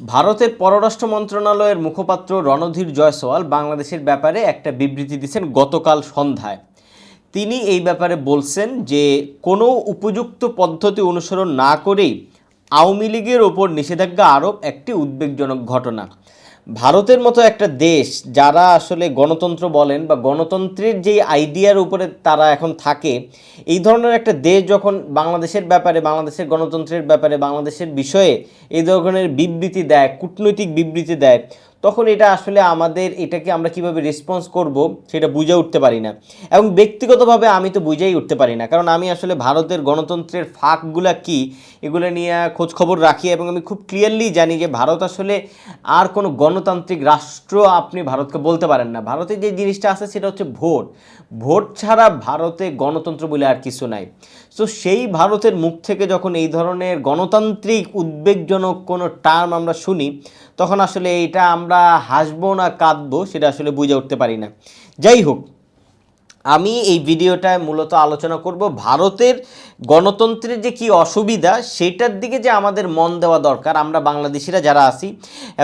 ভারতের পররাষ্ট্র মন্ত্রণালয়ের মুখপাত্র রণধীর জয়সওয়াল বাংলাদেশের ব্যাপারে একটা বিবৃতি দিয়েছেন গতকাল সন্ধ্যায়। তিনি এই ব্যাপারে বলছেন যে, কোনো উপযুক্ত পদ্ধতি অনুসরণ না করেই আওয়ামী লীগের ওপর নিষেধাজ্ঞা আরোপ একটি উদ্বেগজনক ঘটনা। ভারতের মতো একটা দেশ যারা আসলে গণতন্ত্র বলেন বা গণতন্ত্রের যেই আইডিয়ার উপরে তারা এখন থাকে, এই ধরনের একটা দেশ যখন বাংলাদেশের ব্যাপারে, বাংলাদেশের গণতন্ত্রের ব্যাপারে, বাংলাদেশের বিষয়ে এই ধরনের বিবৃতি দেয়, কূটনৈতিক বিবৃতি দেয় তখন এটা আসলে আমাদের এটাকে আমরা কীভাবে রেসপন্স করব সেটা বুঝে উঠতে পারি না। এবং ব্যক্তিগতভাবে আমি তো বুঝেই উঠতে পারি না। কারণ আমি আসলে ভারতের গণতন্ত্রের ফাঁকগুলা কি, এগুলো নিয়ে খোঁজ খবর রাখি এবং আমি খুব ক্লিয়ারলি জানি যে ভারত আসলে আর কোনো গণতান্ত্রিক রাষ্ট্র আপনি ভারতকে বলতে পারেন না। ভারতে যে জিনিসটা আছে সেটা হচ্ছে ভোট। ভোট ছাড়া ভারতে গণতন্ত্র বলে আর কিছু নাই। সো সেই ভারতের মুখ থেকে যখন এই ধরনের গণতান্ত্রিক উদ্বেগজনক কোনো টার্ম আমরা শুনি, তখন আসলে এটা আমরা হাসবো না কাঁদবো সেটা আসলে বুঝে উঠতে পারি না। যাই হোক, আমি এই ভিডিওটায় মূলত আলোচনা করব ভারতের গণতন্ত্রের যে কি অসুবিধা, সেটার দিকে যে আমাদের মন দেওয়া দরকার, আমরা বাংলাদেশিরা যারা আছি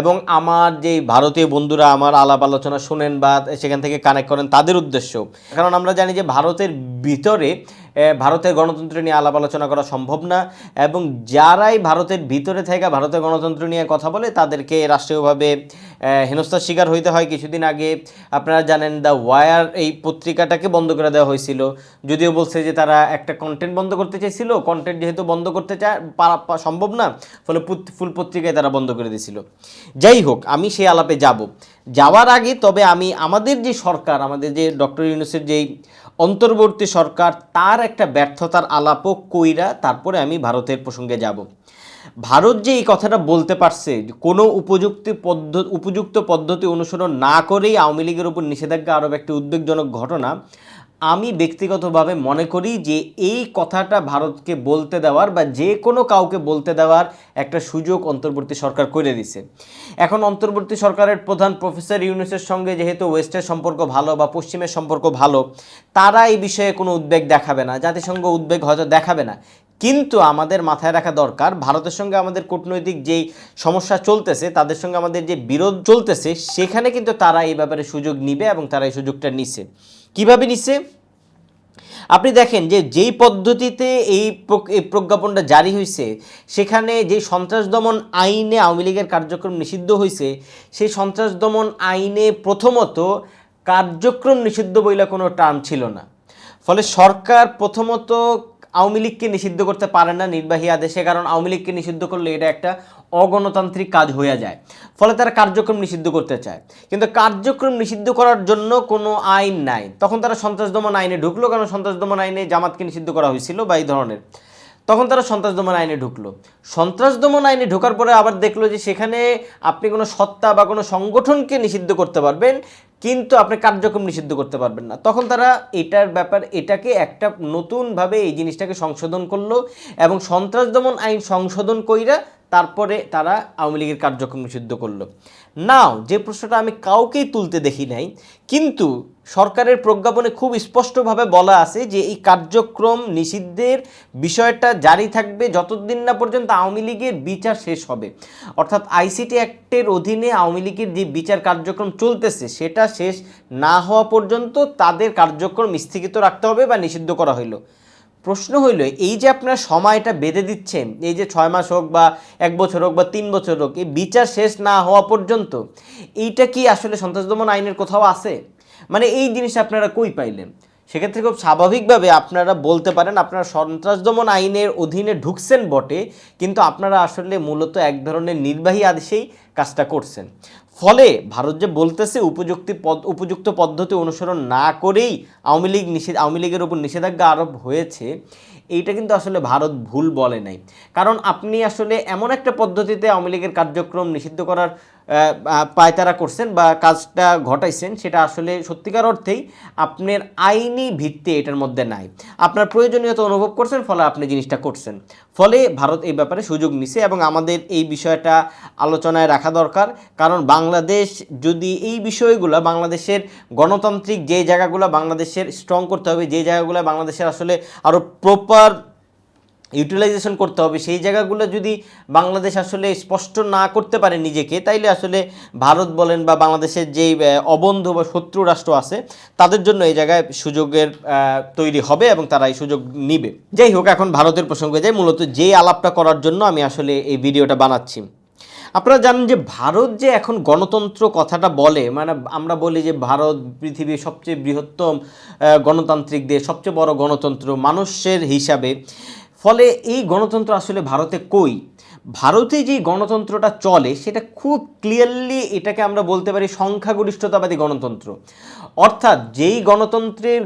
এবং আমার যে ভারতীয় বন্ধুরা আমার আলাপ আলোচনা শোনেন বা সেখান থেকে কানেক্ট করেন তাদের উদ্দেশ্য। কারণ আমরা জানি যে ভারতের ভিতরে ভারতের গণতন্ত্র নিয়ে আলাপ আলোচনা করা সম্ভব না এবং যারাই ভারতের ভিতরে থেকে ভারতের গণতন্ত্র নিয়ে কথা বলে তাদেরকে রাষ্ট্রীয়ভাবে হেনস্থার শিকার হইতে হয়। কিছুদিন আগে আপনারা জানেন দ্য ওয়ার এই পত্রিকাটাকে বন্ধ করে দেওয়া হয়েছিল। যদিও বলছে যে তারা একটা কন্টেন্ট বন্ধ করতে চাইছিল কন্টেন্ট যেহেতু বন্ধ করতে চায় সম্ভব না, ফলে ফুল পত্রিকায় তারা বন্ধ করে দিয়েছিল। যাই হোক, আমি সেই আলাপে যাব। যাওয়ার আগে তবে আমি, আমাদের যে সরকার, আমাদের যে ডক্টর ইউনুসের যেই অন্তর্বর্তী সরকার তার একটা ব্যর্থতার আলাপও কইরা তারপরে আমি ভারতের প্রসঙ্গে যাব। ভারত যে এই কথাটা বলতে পারছে, কোনো উপযুক্ত পদ্ধতি উপযুক্ত পদ্ধতি অনুসরণ না করেই আওয়ামী লীগের উপর নিষেধাজ্ঞা আরও একটি উদ্বেগজনক ঘটনা আমি ব্যক্তিগতভাবে মনে করি যে এই কথাটা ভারতকে বলতে দেওয়ার বা যে কোনো কাউকে বলতে দেওয়ার একটা সুযোগ অন্তর্বর্তী সরকার করে দিছে। এখন অন্তর্বর্তী সরকারের প্রধান প্রফেসর ইউনুসের সঙ্গে যেহেতু ওয়েস্টের সম্পর্ক ভালো বা পশ্চিমের সম্পর্ক ভালো, তারা এই বিষয়ে কোনো উদ্বেগ দেখাবে না, জাতিসংঘ উদ্বেগ হয়তো দেখাবে না। কিন্তু আমাদের মাথায় রাখা দরকার, ভারতের সঙ্গে আমাদের কূটনৈতিক যেই সমস্যা চলতেছে, তাদের সঙ্গে আমাদের যে বিরোধ চলতেছে, সেখানে কিন্তু তারা এই ব্যাপারে সুযোগ নিবে এবং তারা এই সুযোগটা নিছে কীভাবে নিচ্ছে? আপনি দেখেন যে যেই পদ্ধতিতে এই প্রজ্ঞাপনটা জারি হয়েছে সেখানে যে সন্ত্রাস দমন আইনে আওয়ামী লীগের কার্যক্রম নিষিদ্ধ হয়েছে সেই সন্ত্রাস দমন আইনে প্রথমত কার্যক্রম নিষিদ্ধ বইলা কোনো টার্ম ছিল না। ফলে সরকার প্রথমত আওয়ামী লীগকে নিষিদ্ধ করতে পারে না নির্বাহী আদেশে, কারণ আওয়ামী লীগকে নিষিদ্ধ করলে এটা একটা অগণতান্ত্রিক কাজ হয়ে যায়। ফলে তারা কার্যক্রম নিষিদ্ধ করতে চায়। কিন্তু কার্যক্রম নিষিদ্ধ করার জন্য কোনো আইন নাই। তখন তারা সন্ত্রাস দমন আইনে ঢুকলো, কারণ সন্ত্রাস দমন আইনে জামাতকে নিষিদ্ধ করা হয়েছিল বা এই ধরনের। তখন তারা সন্ত্রাস দমন আইনে ঢুকলো। সন্ত্রাস দমন আইনে ঢোকার পরে আবার দেখল যে সেখানে আপনি কোনো সত্তা বা কোনো সংগঠনকে নিষিদ্ধ করতে পারবেন কিন্তু আপনি কার্যক্রম নিষিদ্ধ করতে পারবেন না। তখন তারা এটার ব্যাপার, এটাকে একটা নতুনভাবে এই জিনিসটাকে সংশোধন করল এবং সন্ত্রাস দমন আইন সংশোধন কইরা তারপরে তারা আওয়ামী লীগের কার্যক্রম নিষিদ্ধ করল। নাও যে প্রশ্নটা আমি কাউকেই তুলতে দেখি নাই, কিন্তু সরকারের প্রজ্ঞাপনে খুব স্পষ্টভাবে বলা আছে যে এই কার্যক্রম নিষিদ্ধের বিষয়টা জারি থাকবে যতদিন না পর্যন্ত আওয়ামী লীগের বিচার শেষ হবে। অর্থাৎ আইসিটি অ্যাক্টের অধীনে আওয়ামী লীগের যে বিচার কার্যক্রম চলতেছে, সেটা শেষ না হওয়া পর্যন্ত তাদের কার্যক্রম স্থগিত রাখতে হবে বা নিষিদ্ধ করা হইল। প্রশ্ন হইল, এই যে আপনারা সময়টা বেঁধে দিচ্ছেন এই যে ছয় মাস হোক বা এক বছর হোক বা তিন বছর হোক, এই বিচার শেষ না হওয়া পর্যন্ত, এইটা কি আসলে সন্ত্রাস দমন আইনের কোথাও আছে? মানে এই জিনিস আপনারা কই পাইলেন? সেক্ষেত্রে খুব স্বাভাবিকভাবে আপনারা বলতে পারেন, আপনারা সন্ত্রাস দমন আইনের অধীনে ঢুকছেন বটে, কিন্তু আপনারা আসলে মূলত এক ধরনের নির্বাহী আদেশেই কাজটা করছেন। ফলে ভারত যে বলতেছে উপযুক্তি পদ, উপযুক্ত পদ্ধতি অনুসরণ না করেই আওয়ামী লীগ নিষেধ, আওয়ামী লীগের উপর নিষেধাজ্ঞা আরোপ হয়েছে, এইটা কিন্তু আসলে ভারত ভুল বলে নাই। কারণ আপনি আসলে এমন একটা পদ্ধতিতে আওয়ামী লীগের কার্যক্রম নিষিদ্ধ করার পায়তারা করছেন বা কাজটা ঘটাইছেন, সেটা আসলে সত্যিকার অর্থেই আপনার আইনি ভিত্তি এটার মধ্যে নাই। আপনার প্রয়োজনীয়তা অনুভব করছেন, ফলে আপনি জিনিসটা করছেন। ফলে ভারত এই ব্যাপারে সুযোগ নিছে এবং আমাদের এই বিষয়টা আলোচনায় রাখা দরকার। কারণ বাংলাদেশ যদি এই বিষয়গুলো, বাংলাদেশের গণতান্ত্রিক যে জায়গাগুলো বাংলাদেশের স্ট্রং করতে হবে, যে জায়গাগুলো বাংলাদেশের আসলে আরও প্রপার ইউটিলাইজেশন করতে হবে। সেই জায়গাগুলো যদি বাংলাদেশ আসলে স্পষ্ট না করতে পারে নিজেকে, তাইলে আসলে ভারত বলেন বা বাংলাদেশের যেই অবন্ধ বা শত্রু রাষ্ট্র আছে, তাদের জন্য এই জায়গায় সুযোগের তৈরি হবে এবং তারা এই সুযোগ নিবে। যাই হোক, এখন ভারতের প্রসঙ্গে যাই। মূলত যেই আলাপটা করার জন্য আমি আসলে এই ভিডিওটা বানাচ্ছি। আপনারা জানেন যে ভারত যে এখন গণতন্ত্র কথাটা বলে মানে আমরা বলি যে ভারত পৃথিবীর সবচেয়ে বৃহত্তম গণতান্ত্রিক দেশ, সবচেয়ে বড় গণতন্ত্র মানুষের হিসাবে ফলে এই গণতন্ত্র আসলে ভারতে কই? ভারতে যে গণতন্ত্রটা চলে, সেটা খুব ক্লিয়ারলি এটাকে আমরা বলতে পারি সংখ্যাগরিষ্ঠতাবাদী গণতন্ত্র। অর্থাৎ যেই গণতন্ত্রের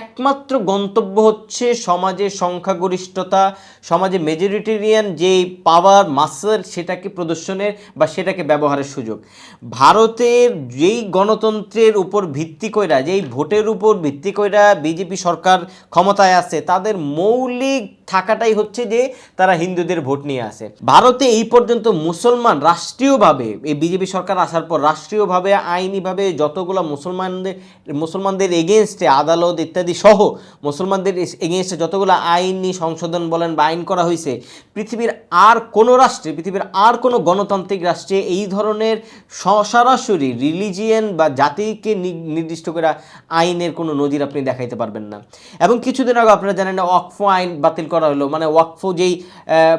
একমাত্র গন্তব্য হচ্ছে সমাজের সংখ্যাগরিষ্ঠতা, সমাজে মেজরিটেরিয়ান যেই পাওয়ার মাসেল সেটাকে প্রদর্শনের বা সেটাকে ব্যবহারের সুযোগ। ভারতের যেই গণতন্ত্রের উপর ভিত্তি কইরা, যেই ভোটের উপর ভিত্তি কইরা বিজেপি সরকার ক্ষমতায় আছে, তাদের মৌলিক থাকাটাই হচ্ছে যে তারা হিন্দুদের ভোট নিয়ে আসে। ভারতে এই পর্যন্ত মুসলমান রাষ্ট্রীয়ভাবে, এই বিজেপি সরকার আসার পর রাষ্ট্রীয়ভাবে, আইনিভাবে যতগুলো মুসলমানদের মুসলমানদের এগেনস্টে আদালত ইত্যাদি সহ মুসলমানদের এগেনস্টে যতগুলো আইনি সংশোধন বলেন বা আইন করা হয়েছে, পৃথিবীর আর কোনো রাষ্ট্রে, পৃথিবীর আর কোনো গণতান্ত্রিক রাষ্ট্রে এই ধরনের সরাসরি রিলিজিয়ান বা জাতিকে নির্দিষ্ট করে আইনের কোনো নজির আপনি দেখাইতে পারবেন না। এবং কিছুদিন আগে আপনারা জানেন ওয়াকফ আইন বাতিল করা হলো। মানে ওয়াকফ যেই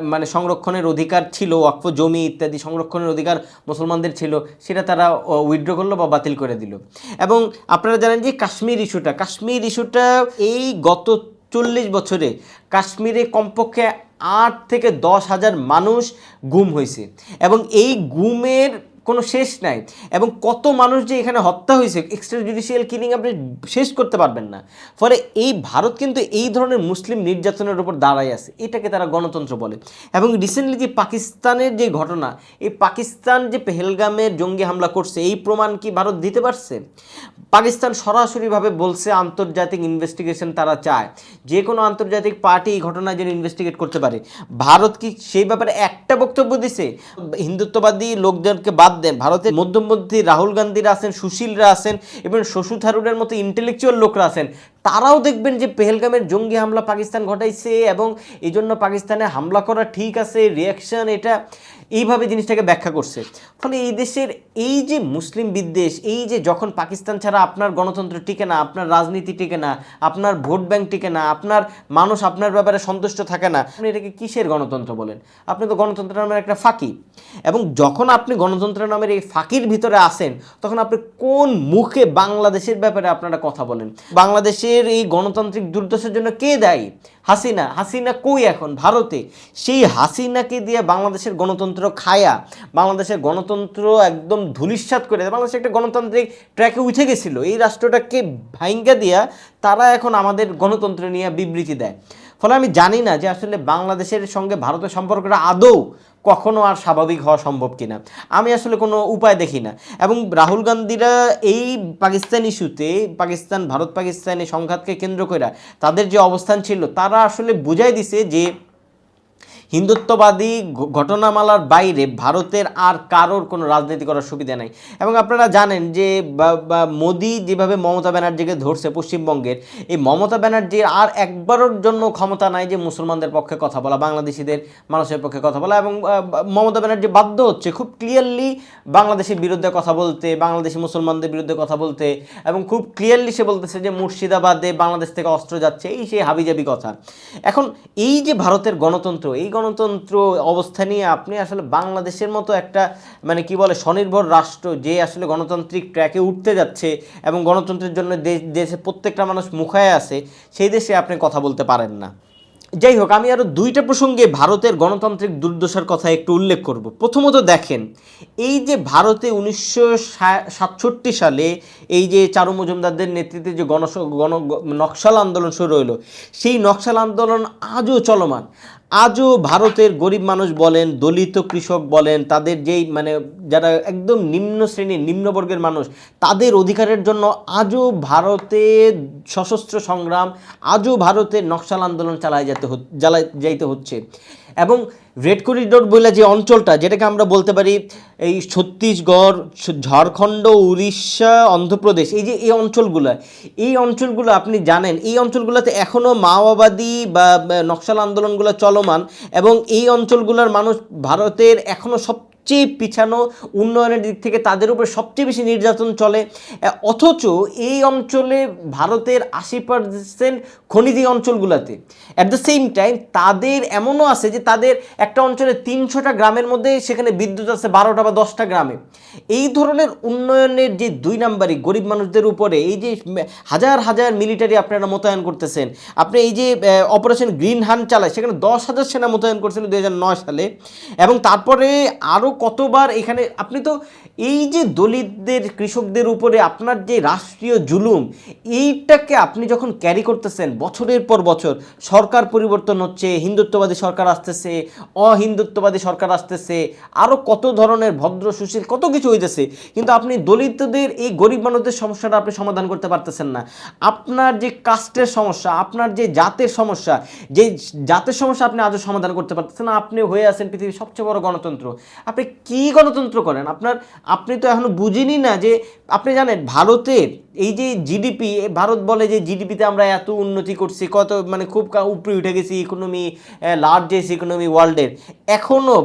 মানে সংরক্ষণের অধিকার ছিল, ওয়াকফ জমি ইত্যাদি সংরক্ষণের অধিকার মুসলমানদের ছিল, সেটা তারা উইথড্র করল বা বাতিল করে দিল। এবং আপনারা জানেন যে কাশ্মীর ইস্যুটা কাশ্মীর ইস্যুটা এই গত চল্লিশ বছরে কাশ্মীরে কমপক্ষে আট থেকে দশ হাজার মানুষ গুম হয়েছে। এবং এই গুমের কোনো শেষ নাই। এবং কত মানুষ যে এখানে হত্যা হয়েছে এক্সট্রা জুডিশিয়াল কিলিং আপনি শেষ করতে পারবেন না। ফলে এই ভারত কিন্তু এই ধরনের মুসলিম নির্যাতনের উপর দাঁড়ায় আছে। এটাকে তারা গণতন্ত্র বলে। এবং রিসেন্টলি যে পাকিস্তানের যে ঘটনা, এই পাকিস্তান যে পেহেলগামের জঙ্গি হামলা করছে, এই প্রমাণ কি ভারত দিতে পারছে? পাকিস্তান সরাসরিভাবে বলছে, আন্তর্জাতিক ইনভেস্টিগেশন তারা চায়। যে কোনো আন্তর্জাতিক পার্টি এই ঘটনা যেন ইনভেস্টিগেট করতে পারে। ভারত কি সেই ব্যাপারে একটা বক্তব্য দিছে? হিন্দুত্ববাদী লোকজনকে বাদ দেন। ভারতের মধ্যমপন্থী রাহুল গান্ধীরা আছেন, সুশীলরা আছেন এবং শশু থারুরের মতো ইন্টেলেকচুয়াল লোকরা আছেন। তারাও দেখবেন যে পেহেলগামের জঙ্গি হামলা পাকিস্তান ঘটাইছে এবং এই জন্য পাকিস্তানে হামলা করা ঠিক আছে রিয়াকশন এটা। এইভাবে জিনিসটাকে ব্যাখ্যা করছে। ফলে এই দেশের এই যে মুসলিম বিদ্বেষ, এই যে যখন পাকিস্তান ছাড়া আপনার গণতন্ত্র টিকে না, আপনার রাজনীতি টিকে না, আপনার ভোট ব্যাংক টিকে না, আপনার মানুষ আপনার ব্যাপারে সন্তুষ্ট থাকে না, আপনি এটাকে কিসের গণতন্ত্র বলেন? আপনি তো গণতন্ত্র নামের একটা ফাঁকি। এবং যখন আপনি গণতন্ত্র নামের এই ফাঁকির ভিতরে আসেন, তখন আপনি কোন মুখে বাংলাদেশের ব্যাপারে আপনারা কথা বলেন? বাংলাদেশের এই গণতান্ত্রিক দুর্দশার জন্য কে দায়ী? হাসিনা হাসিনা কই এখন? ভারতে। সেই হাসিনাকে দিয়ে বাংলাদেশের গণতন্ত্র খায়া, বাংলাদেশের গণতন্ত্র একদম ধুলিসাত করে। বাংলাদেশ একটা গণতান্ত্রিক ট্র্যাকে উঠে গেছিল। এই রাষ্ট্রটাকে ভাইঙ্গা দিয়া তারা এখন আমাদের গণতন্ত্র নিয়ে বিবৃতি দেয়। ফলে আমি জানি না যে আসলে বাংলাদেশের সঙ্গে ভারতের সম্পর্কটা আদৌ কখনো আর স্বাভাবিক হওয়া সম্ভব কিনা। আমি আসলে কোনো উপায় দেখি না। এবং রাহুল গান্ধীরা এই পাকিস্তান ইস্যুতে পাকিস্তান ভারত পাকিস্তান এই সংঘাতকে কেন্দ্র করে তাদের যে অবস্থান ছিল, তারা আসলে বুঝাই দিছে যে হিন্দুত্ববাদী ঘটনামালার বাইরে ভারতের আর কারোর কোনো রাজনীতি করার সুবিধা নাই। এবং আপনারা জানেন যে মোদি যেভাবে মমতা ব্যানার্জিকে ধরছে পশ্চিমবঙ্গের, এই মমতা ব্যানার্জির আর একবারের জন্য ক্ষমতা নাই যে মুসলমানদের পক্ষে কথা বলা, বাংলাদেশিদের, মানুষের পক্ষে কথা বলা এবং মমতা ব্যানার্জি বাধ্য হচ্ছে খুব ক্লিয়ারলি বাংলাদেশের বিরুদ্ধে কথা বলতে, বাংলাদেশি মুসলমানদের বিরুদ্ধে কথা বলতে এবং খুব ক্লিয়ারলি সে বলতেছে যে মুর্শিদাবাদে বাংলাদেশ থেকে অস্ত্র যাচ্ছে, এই সেই হাবিজাবি কথা। এখন এই যে ভারতের গণতন্ত্র, এই গণতন্ত্র অবস্থা নিয়ে আপনি আসলে বাংলাদেশের মতো একটা মানে কি বলে, স্বনির্ভর রাষ্ট্র যে আসলে গণতান্ত্রিক ট্র্যাকে উঠতে যাচ্ছে এবং গণতন্ত্রের জন্য দেশ দেশে প্রত্যেকটা মানুষ মুখায় আছে, সেই দেশে আপনি কথা বলতে পারেন না। যাই হোক, আমি আরও দুইটা প্রসঙ্গে ভারতের গণতান্ত্রিক দুর্দশার কথা একটু উল্লেখ করব। প্রথমত দেখেন, এই যে ভারতে উনিশশো সাতষট্টি সালে এই যে চারু মজুমদারদের নেতৃত্বে যে গণ গণ, নকশাল আন্দোলন শুরু হলো সেই নকশাল আন্দোলন আজও চলমান। আজও ভারতের গরিব মানুষ বলেন, দলিত কৃষক বলেন, তাদের যেই মানে যারা একদম নিম্ন শ্রেণির, নিম্নবর্গের মানুষ, তাদের অধিকারের জন্য আজও ভারতে সশস্ত্র সংগ্রাম, আজও ভারতে নকশাল আন্দোলন চালায় যেতে চালাই যাইতে হচ্ছে। এবং রেড করিডোর বলে যে অঞ্চলটা, যেটাকে আমরা বলতে পারি এই ছত্তিশগড়, ঝাড়খণ্ড, উড়িষ্যা, অন্ধ্রপ্রদেশ, এই যে এই অঞ্চলগুলো এই অঞ্চলগুলো আপনি জানেন, এই অঞ্চলগুলোতে এখনও মাওবাদী বা নকশাল আন্দোলনগুলো চলমান এবং এই অঞ্চলগুলোর মানুষ ভারতের এখনও সব সবচেয়ে পিছানো উন্নয়নের দিক থেকে তাদের উপর সবচেয়ে বেশি নির্যাতন চলে। অথচ এই অঞ্চলে ভারতের আশি পার্সেন্ট খনিজি অঞ্চলগুলোতে। অ্যাট দ্য সেম টাইম তাদের এমনও আছে যে তাদের একটা অঞ্চলে তিনশোটা গ্রামের মধ্যে সেখানে বিদ্যুৎ আছে বারোটা বা দশটা গ্রামে। এই ধরনের উন্নয়নের যে দুই নাম্বারই গরিব মানুষদের উপরে এই যে হাজার হাজার মিলিটারি আপনারা মোতায়েন করতেছেন, আপনি এই যে অপারেশন গ্রিন হান্ট চালায়, সেখানে দশ হাজার সেনা মোতায়েন করছিল দুই সালে এবং তারপরে আরও কতবার এখানে, আপনি তো এই যে দলিতদের, কৃষকদের উপরে আপনার যে রাষ্ট্রীয় জুলুম, এইটাকে আপনি যখন ক্যারি করতেছেন বছরের পর বছর সরকার পরিবর্তন হচ্ছে, হিন্দুত্ববাদী সরকার আসতেছে, অহিন্দুত্ববাদী সরকার আসতেছে আরও কত ধরনের ভদ্র সুশীল কত কিছু হইতেছে। কিন্তু আপনি দলিতদের, এই গরিব মানুষদের সমস্যাটা আপনি সমাধান করতে পারতেছেন না। আপনার যে কাস্টের সমস্যা, আপনার যে জাতের সমস্যা, যে জাতের সমস্যা আপনি আজও সমাধান করতে পারতেছেন না। আপনি হয়ে আছেন পৃথিবীর সবচেয়ে বড় গণতন্ত্র। আপনি কি গণতন্ত্র করেন? আপনার, আপনি তো এখনও বুঝিনি না যে, আপনি জানেন ভারতের এই যে জিডিপি ভারত বলে যে জিডিপিতে আমরা এত উন্নতি করছি, কত মানে খুব উপরে উঠে গেছি ইকোনমি লার্জেস্ট ইকোনমি ওয়ার্ল্ডের এখনও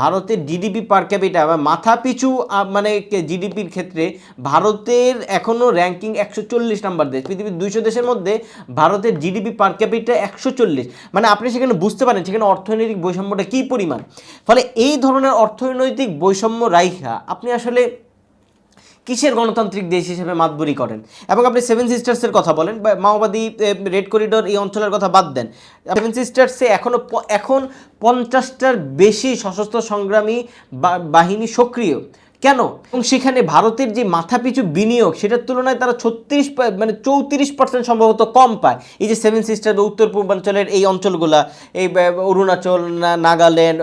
ভারতের জিডিপি পার ক্যাপিটা মাথা পিছু মানে জিডিপির ক্ষেত্রে ভারতের এখনও র্যাঙ্কিং একশো চল্লিশ নাম্বার দেশ। পৃথিবীর দুইশো দেশের মধ্যে ভারতের জিডিপি পার ক্যাপিটা একশো চল্লিশ। মানে আপনি সেখানে বুঝতে পারেন সেখানে অর্থনৈতিক বৈষম্যটা কী পরিমাণ। ফলে এই ধরনের অর্থনৈতিক বৈষম্য রাইখা, আপনি আসলে কিসের গণতান্ত্রিক দেশ হিসেবে মাতবুরি করেন? এবং আপনি সেভেন সিস্টার্সের কথা বলেন, বা মাওবাদী রেড করিডোর এই অঞ্চলের কথা বাদ দেন। সেভেন সিস্টার্সে এখনও এখন পঞ্চাশটার বেশি সশস্ত্র সংগ্রামী বাহিনী সক্রিয়। কেন? এবং সেখানে ভারতের যে মাথাপিছু বিনিয়োগ, সেটার তুলনায় তারা ছত্রিশ মানে চৌত্রিশ পার্সেন্ট সম্ভবত কম পায়। এই যে সেভেন সিস্টার বা উত্তর পূর্বাঞ্চলের এই অঞ্চলগুলা, এই অরুণাচল নাগাল্যান্ড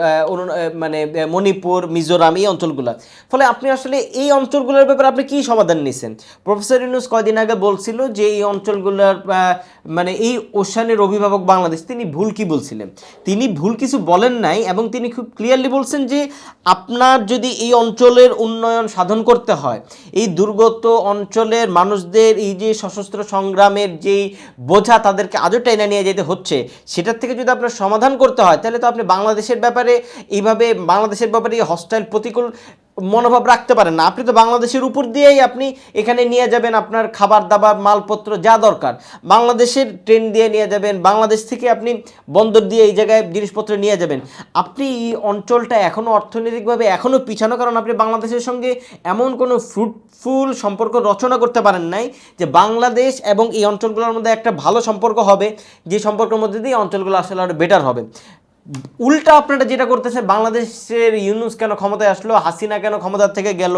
মানে মণিপুর, মিজোরাম, এই অঞ্চলগুলা। ফলে আপনি আসলে এই অঞ্চলগুলোর ব্যাপারে আপনি কি সমাধান নিয়েছেন প্রফেসর ইউনুস কয়দিন আগে বলছিল যে এই অঞ্চলগুলোর মানে এই ওশানের অভিভাবক বাংলাদেশ, তিনি ভুল কি বলছিলেন? তিনি ভুল কিছু বলেন নাই এবং তিনি খুব ক্লিয়ারলি বলছেন যে আপনার যদি এই অঞ্চলের উন্নয়ন সাধন করতে হয়। এই দুর্গত অঞ্চলের মানুষদের এই যে সশস্ত্র সংগ্রামের যেই বোঝা তাদেরকে আজও টেনে নিয়ে যেতে হচ্ছে, সেটার থেকে যদি আপনার সমাধান করতে হয়, তাহলে তো আপনি বাংলাদেশের ব্যাপারে এইভাবে বাংলাদেশের ব্যাপারে হস্টাইল প্রতিকূল মনোভাব রাখতে পারেন না। আপনি তো বাংলাদেশের উপর দিয়েই আপনি এখানে নিয়ে যাবেন আপনার খাবার দাবার, মালপত্র, যা দরকার। বাংলাদেশের ট্রেন দিয়ে নিয়ে যাবেন, বাংলাদেশ থেকে আপনি বন্দর দিয়ে এই জায়গায় জিনিসপত্র নিয়ে যাবেন। আপনি এই অঞ্চলটা এখনও অর্থনৈতিকভাবে এখনও পিছানো, কারণ আপনি বাংলাদেশের সঙ্গে এমন কোনো ফ্রুটফুল সম্পর্ক রচনা করতে পারেন নাই যে বাংলাদেশ এবং এই অঞ্চলগুলোর মধ্যে একটা ভালো সম্পর্ক হবে, যে সম্পর্কের মধ্যে দিয়ে অঞ্চলগুলো আসলে আরও বেটার হবে। উল্টা আপনারা যেটা করতেছে বাংলাদেশের ইউনুস কেন ক্ষমতায় আসলো, হাসিনা কেন ক্ষমতার থেকে গেল,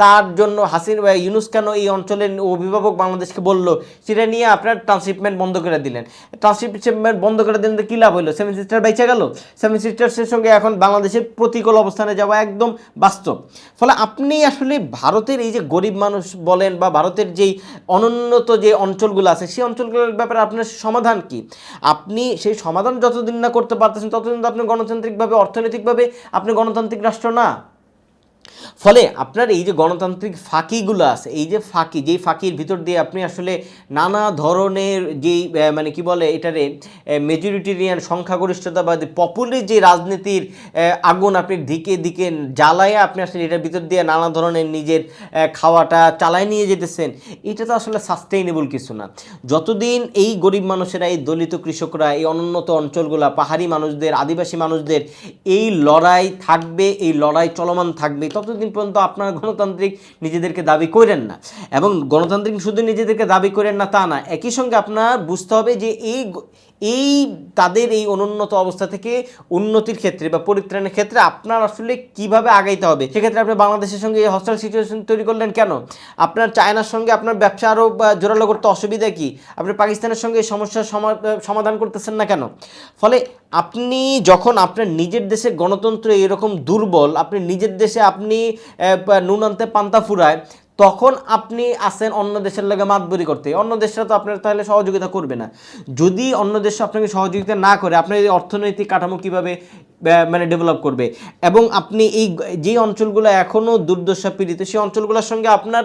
তার জন্য হাসিন ইউনুস কেন এই অঞ্চলের অভিভাবক বাংলাদেশকে বলল, সেটা নিয়ে আপনার ট্রান্সশিপমেন্ট বন্ধ করে দিলেন। ট্রান্সশিপমেন্ট বন্ধ করে দিলেন তো কী লাভ হলো সেভেন সিস্টার বেঁচে গেল? সেভেন সিস্টার্সের সঙ্গে এখন বাংলাদেশের প্রতিকূল অবস্থানে যাওয়া একদম বাস্তব। ফলে আপনি আসলে ভারতের এই যে গরিব মানুষ বলেন বা ভারতের যেই অনুন্নত যে অঞ্চলগুলো আছে, সেই অঞ্চলগুলোর ব্যাপারে আপনার সমাধান কি? আপনি সেই সমাধান যতদিন না করতে পারতেছেন, ততদিন তো আপনি গণতান্ত্রিকভাবে অর্থনৈতিকভাবে আপনি গণতান্ত্রিক রাষ্ট্র না। ফলে আপনার এই যে গণতান্ত্রিক ফাঁকিগুলো আছে, এই যে ফাঁকি, যেই ফাঁকির ভিতর দিয়ে আপনি আসলে নানা ধরনের যেই মানে কি বলে এটারে মেজরিটেরিয়ান সংখ্যাগরিষ্ঠতাবাদী পপুলার যে রাজনীতির আগুন আপনি দিকে দিকে জ্বালায় আপনি আসলে এটার ভিতর দিয়ে নানা ধরনের নিজের খাওয়াটা চালায় নিয়ে যেতেছেন, এটা তো আসলে সাস্টেইনেবল কিছু না। যতদিন এই গরিব মানুষেরা, এই দলিত কৃষকরা, এই অনুন্নত অঞ্চলগুলা, পাহাড়ি মানুষদের, আদিবাসী মানুষদের এই লড়াই থাকবে, এই লড়াই চলমান থাকবে ততদিন পর্যন্ত আপনারা গণতান্ত্রিক নিজেদেরকে দাবি করেন না। এবং গণতান্ত্রিক শুধু নিজেদেরকে দাবি করেন না তা না, একই সঙ্গে আপনার বুঝতে হবে যে এই এই তাদের এই অনুন্নত অবস্থা থেকে উন্নতির ক্ষেত্রে বা পরিত্রাণের ক্ষেত্রে আপনার আসলে কীভাবে আগাইতে হবে? সেক্ষেত্রে আপনি বাংলাদেশের সঙ্গে এই হস্টাল সিচুয়েশন তৈরি করলেন কেন? আপনার চায়নার সঙ্গে আপনার ব্যবসা আরও জোরালো করতে অসুবিধা কি? আপনি পাকিস্তানের সঙ্গে এই সমস্যার সমাধান করতেছেন না কেন? ফলে আপনি যখন আপনার নিজের দেশে গণতন্ত্র এরকম দুর্বল, আপনি নিজের দেশে আপনি নুন আনতে পান্তা ফুরায় তখন আপনি আসেন অন্য দেশের লগে মাতবরি করতে। অন্য দেশরা তো আপনার তাহলে সহযোগিতা করবে না। যদি অন্য দেশ আপনাকে সহযোগিতা না করে, আপনার অর্থনৈতিক কাঠামো কীভাবে মানে ডেভেলপ করবে? এবং আপনি এই যে অঞ্চলগুলো এখনও দুর্দশা পীড়িত, সেই অঞ্চলগুলোর সঙ্গে আপনার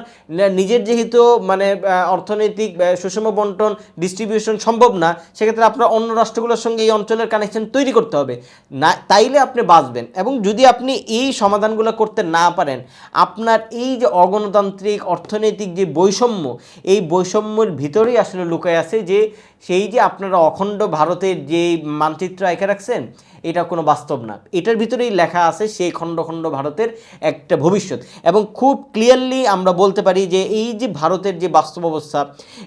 নিজের যেহেতু মানে অর্থনৈতিক সুষম বন্টন ডিস্ট্রিবিউশন সম্ভব না, সেক্ষেত্রে আপনার অন্য রাষ্ট্রগুলোর সঙ্গে এই অঞ্চলের কানেকশন তৈরি করতে হবে। না, তাইলে আপনি বাঁচবেন। এবং যদি আপনি এই সমাধানগুলো করতে না পারেন, আপনার এই যে অগণতান্ত্রিক অর্থনৈতিক যে বৈষম্য, এই বৈষম্যের ভিতরেই আসলে লুকায় আছে যে সেই যে আপনারা অখণ্ড ভারতের যে মানচিত্র এঁকে রাখছেন এটা কোনো বাস্তব না। এটার ভিতরেই লেখা আছে সেই খণ্ড খণ্ড ভারতের একটা ভবিষ্যৎ। এবং খুব ক্লিয়ারলি আমরা বলতে পারি যে এই যে ভারতের যে বাস্তব অবস্থা,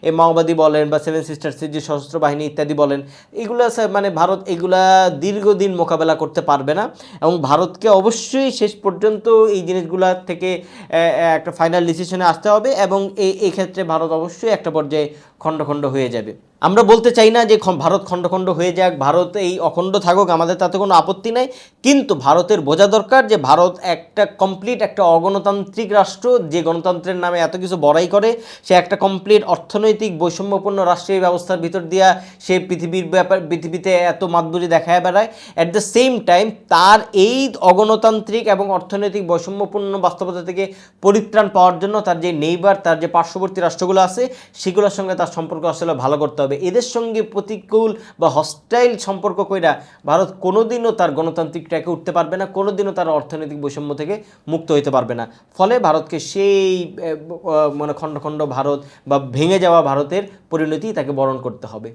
এই মাওবাদী বলেন বা সেভেন সিস্টার্সের যে সশস্ত্র বাহিনী ইত্যাদি বলেন, এগুলো মানে ভারত এগুলা দীর্ঘদিন মোকাবেলা করতে পারবে না। এবং ভারতকে অবশ্যই শেষ পর্যন্ত এই জিনিসগুলা থেকে একটা ফাইনাল ডিসিশনে আসতে হবে এবং এই ক্ষেত্রে ভারত অবশ্যই একটা পর্যায়ে খণ্ড খণ্ড হয়ে যাবে। আমরা বলতে চাই না যে ভারত খণ্ড খণ্ড হয়ে যাক, ভারত এই অখণ্ড থাকুক, আমাদের তাতে কোনো আপত্তি নাই। কিন্তু ভারতের বোঝা দরকার যে ভারত একটা কমপ্লিট একটা অগণতান্ত্রিক রাষ্ট্র, যে গণতন্ত্রের নামে এত কিছু বড়াই করে, সে একটা কমপ্লিট অর্থনৈতিক বৈষম্যপূর্ণ রাষ্ট্রীয় ব্যবস্থার ভিতর দিয়া সে পৃথিবীর ব্যাপার পৃথিবীতে এত মাতবুরি দেখায় বেড়ায়। অ্যাট দ্য সেম টাইম তার এই অগণতান্ত্রিক এবং অর্থনৈতিক বৈষম্যপূর্ণ বাস্তবতা থেকে পরিত্রাণ পাওয়ার জন্য তার যে নেইবার তার যে পার্শ্ববর্তী রাষ্ট্রগুলো আছে, সেগুলোর সঙ্গে তার সম্পর্ক আসলে ভালো করতে হবে। এদের সঙ্গে প্রতিকূল বা হস্টাইল সম্পর্ক কইরা ভারত কোনোদিনও তার গণতান্ত্রিক ট্র্যাকে উঠতে পারবে না, কোনোদিনও তার অর্থনৈতিক বৈষম্য থেকে মুক্ত হতে পারবে না। ফলে ভারতকে সেই মানে খণ্ড খণ্ড ভারত বা ভেঙে যাওয়া ভারতের পরিণতি তাকে বরণ করতে হবে।